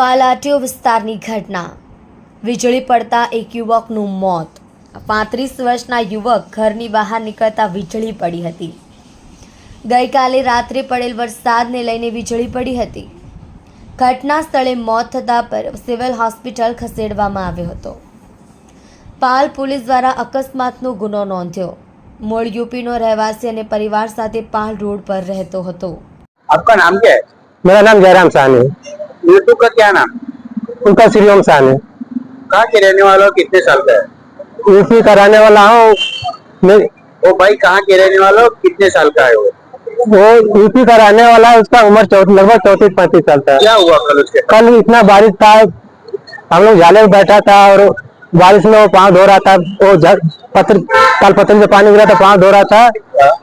પાલાટીઓ વિસ્તારની ઘટના. વીજળી પડતા એક યુવકનું મોત. પાંત્રીસ વર્ષના યુવક ઘરની બહાર નીકળતા વીજળી પડી હતી. ગઈકાલે રાત્રે પડેલ વરસાદને લઈને વીજળી પડી હતી. ઘટના સ્થળે મોત થતાં સિવિલ હોસ્પિટલ ખસેડવામાં આવ્યો હતો. પાલ પોલીસ દ્વારા અકસ્માતનો ગુનો નોંધ્યો. મૂળ યુપીનો રહેવાસી અને પરિવાર સાથે પાલ રોડ પર રહેતો હતો. આપકા નામ કે મેરા નામ જયરામ સાહની यूट्यूब का क्या नाम? उनका श्री श्रीओम साहनी कहाँ के रहने वाला हो? कितने साल का है? यूपी कराने वाला हूँ। मैं वो भाई कहाँ के रहने वाला हो? कितने साल का है वो? वो यूपी का रहने वाला है उसका उम्र चौथ लगभग चौतीस पैंतीस साल का क्या हुआ कल उसके कल इतना बारिश था हम लोग झाले में बैठा था और बारिश में वो पाँव धो रहा था वो पत्थर ताल पत्थर से पानी गिरा था पाँव धो रहा था।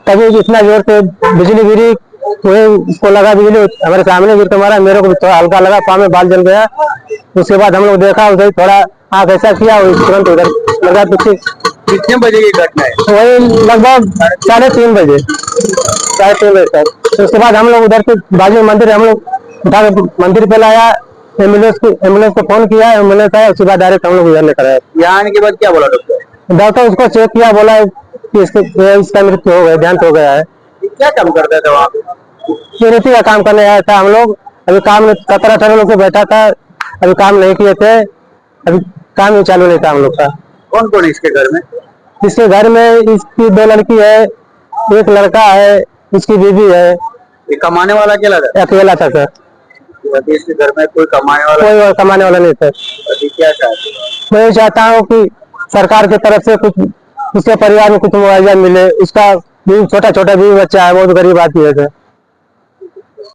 तभी इतना ज़ोर से बिजली गिरी वही उसको लगा बिजली हमारे सामने गिर तो मारा मेरे को भी थोड़ा हल्का लगा पाँव में बाल जल गया। उसके बाद हम लोग देखा उधर थोड़ा आँख ऐसा किया तुरंत उधर लगा पीछे कितने बजे की घटना है? वही लगभग साढ़े तीन बजे। साढ़े तीन बजे तक। उसके बाद हम लोग उधर से बाजू मंदिर हम लोग उठा मंदिर पे लाया एंबुलेंस को एंबुलेंस को फ़ोन किया एंबुलेंस आया उसके बाद डायरेक्ट हम लोग उधर लेकर आए। यहाँ आने के बाद क्या बोला डॉक्टर डॉक्टर उसको चेक किया बोला कि इसके इसका मृत्यु हो गया ध्यान हो गया है। क्या काम करते थे वहाँ सिक्योरिटी का काम करने आया था हम लोग। अभी काम सत्रह अठारह लोग से बैठा था। अभी काम नहीं किए थे। अभी काम ही चालू नहीं था हम लोग का। कौन कौन इसके घर में? इसके घर में इसकी दो लड़की है एक लड़का है इसकी बीवी है। ये कमाने वाला अकेला था? अकेला था सर। इसके घर में कोई कमाने वाला कोई और कमाने वाला नहीं सर अभी क्या चाहते मैं चाहता हूँ कि सरकार की तरफ़ से कुछ उसके परिवार में कुछ मुआवजा मिले उसका भी छोटा छोटा भी बच्चा है बहुत गरीब आदमी है सर।